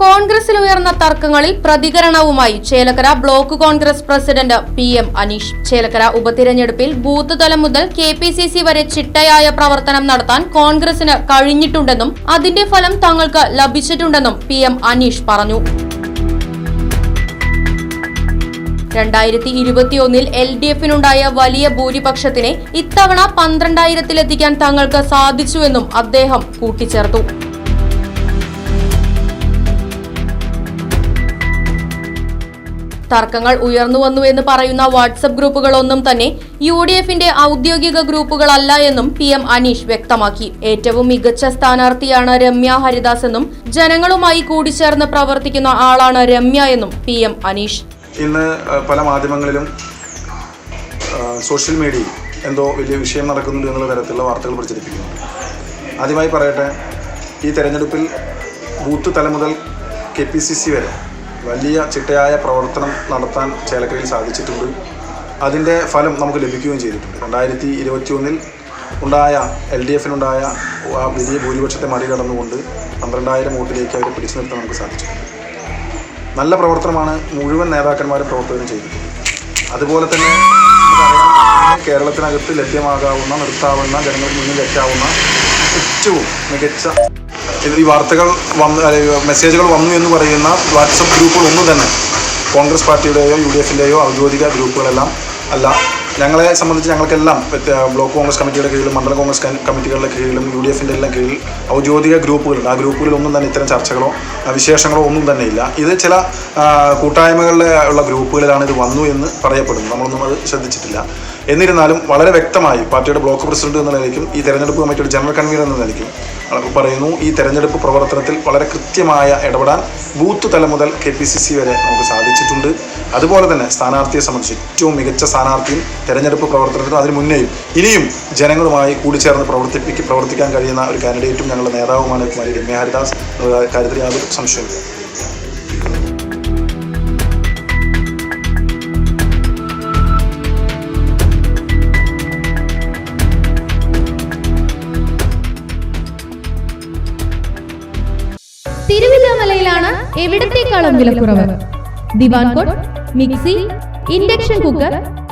കോൺഗ്രസിൽ ഉയർന്ന തർക്കങ്ങളിൽ പ്രതികരണവുമായി Chelakkara block Congress president P M Aneesh. Chelakkara ഉപതിരഞ്ഞെടുപ്പിൽ ബൂത്ത് തലം മുതൽ കെ പി സി സി വരെ ചിട്ടയായ പ്രവർത്തനം നടത്താൻ കോൺഗ്രസിന് കഴിഞ്ഞിട്ടുണ്ടെന്നും അതിന്റെ ഫലം തങ്ങൾക്ക് ലഭിച്ചിട്ടുണ്ടെന്നും പി എം അനീഷ് പറഞ്ഞു. രണ്ടായിരത്തി ഇരുപത്തിയൊന്നിൽ എൽ ഡി എഫിനുണ്ടായ വലിയ ഭൂരിപക്ഷത്തിനെ ഇത്തവണ പന്ത്രണ്ടായിരത്തിലെത്തിക്കാൻ തങ്ങൾക്ക് സാധിച്ചുവെന്നും അദ്ദേഹം കൂട്ടിച്ചേർത്തു. തർക്കങ്ങൾ ഉയർന്നു വന്നു എന്ന് പറയുന്ന വാട്സപ്പ് ഗ്രൂപ്പുകളൊന്നും തന്നെ യു ഡി എഫിന്റെ ഔദ്യോഗിക ഗ്രൂപ്പുകളല്ല എന്നും പി എം അനീഷ് വ്യക്തമാക്കി. ഏറ്റവും മികച്ച സ്ഥാനാർത്ഥിയാണ് രമ്യ ഹരിദാസ് എന്നും ജനങ്ങളുമായി കൂടിച്ചേർന്ന് പ്രവർത്തിക്കുന്ന ആളാണ് രമ്യ എന്നും പി എം അനീഷ്. ഇന്ന് പല മാധ്യമങ്ങളിലും സോഷ്യൽ മീഡിയയിൽ എന്തോ വലിയ വിഷയം നടക്കുന്നുണ്ട് എന്നുള്ള തരത്തിലുള്ള വാർത്തകൾ പ്രചരിപ്പിക്കുന്നു ആദ്യമായി പറയട്ടെ ഈ തെരഞ്ഞെടുപ്പിൽ ബൂത്ത് തല മുതൽ കെ പി സി സി വരെ വലിയ ചിട്ടയായ പ്രവർത്തനം നടത്താൻ ചേലക്കരയിൽ സാധിച്ചിട്ടുണ്ട്. അതിന്റെ ഫലം നമുക്ക് ലഭിക്കുകയും ചെയ്തിട്ടുണ്ട്. രണ്ടായിരത്തി ഇരുപത്തി ഒന്നിൽ ഉണ്ടായ എൽ ഡി എഫിനുണ്ടായ ആ വലിയ ഭൂരിപക്ഷത്തെ മറികടന്നുകൊണ്ട് പന്ത്രണ്ടായിരം വോട്ടിലേക്ക് അവരെ പിടിച്ചു നിർത്താൻ നമുക്ക് സാധിച്ചു നല്ല പ്രവർത്തനമാണ് മുഴുവൻ നേതാക്കന്മാരും പ്രവർത്തകരും ചെയ്തിട്ടുള്ളത് അതുപോലെ തന്നെ കേരളത്തിനകത്ത് ലഭ്യമാകാവുന്ന നിർത്താവുന്ന ജനങ്ങൾക്ക് മുന്നിൽ എത്താവുന്ന ഏറ്റവും മികച്ച ഈ വാർത്തകൾ വന്ന് മെസ്സേജുകൾ വന്നു എന്ന് പറയുന്ന വാട്സപ്പ് ഗ്രൂപ്പുകളൊന്നും തന്നെ കോൺഗ്രസ് പാർട്ടിയുടെയോ യു ഡി എഫിന്റെയോ ഔദ്യോഗിക ഗ്രൂപ്പുകളെല്ലാം അല്ല. ഞങ്ങളെ സംബന്ധിച്ച് ഞങ്ങൾക്കെല്ലാം ബ്ലോക്ക് കോൺഗ്രസ് കമ്മിറ്റിയുടെ കീഴിലും മണ്ഡല കോൺഗ്രസ് കമ്മിറ്റികളുടെ കീഴിലും യു ഡി എഫിന്റെ എല്ലാം കീഴിൽ ഔദ്യോഗിക ഗ്രൂപ്പുകളുണ്ട്. ആ ഗ്രൂപ്പുകളിലൊന്നും തന്നെ ഇത്തരം ചർച്ചകളോ വിശേഷങ്ങളോ ഒന്നും തന്നെ ഇല്ല. ഇത് ചില കൂട്ടായ്മകളിലെ ഉള്ള ഗ്രൂപ്പുകളിലാണ് ഇത് വന്നു എന്ന് പറയപ്പെടുന്നു. നമ്മളൊന്നും അത് ശ്രദ്ധിച്ചിട്ടില്ല. എന്നിരുന്നാലും വളരെ വ്യക്തമായി പാർട്ടിയുടെ ബ്ലോക്ക് പ്രസിഡന്റ് എന്ന നിലയ്ക്കും ഈ തെരഞ്ഞെടുപ്പ് കമ്മിറ്റിയുടെ ജനറൽ കൺവീനർ എന്ന നിലയ്ക്കും പറയുന്നു. ഈ തെരഞ്ഞെടുപ്പ് പ്രവർത്തനത്തിൽ വളരെ കൃത്യമായ ഇടപെടാൻ ബൂത്ത് തലം മുതൽ കെ പി സി സി വരെ നമുക്ക് സാധിച്ചിട്ടുണ്ട്. അതുപോലെ തന്നെ സ്ഥാനാർത്ഥിയെ സംബന്ധിച്ച് ഏറ്റവും മികച്ച സ്ഥാനാർത്ഥിയും തെരഞ്ഞെടുപ്പ് പ്രവർത്തനത്തിനും അതിന് മുന്നേയും ഇനിയും ജനങ്ങളുമായി കൂടിച്ചേർന്ന് പ്രവർത്തിപ്പിക്ക് പ്രവർത്തിക്കാൻ കഴിയുന്ന ഒരു കാൻഡിഡേറ്റും ഞങ്ങളുടെ നേതാവുമാണ് കുമാരി രമ്യ ഹരിദാസ്. കാര്യത്തിൽ യാതൊരു സംശയമില്ല തിരുവില്ലാമലയിലാണ് എവിടത്തേക്കാളും വിലക്കുറവ് divan cot mixie induction cooker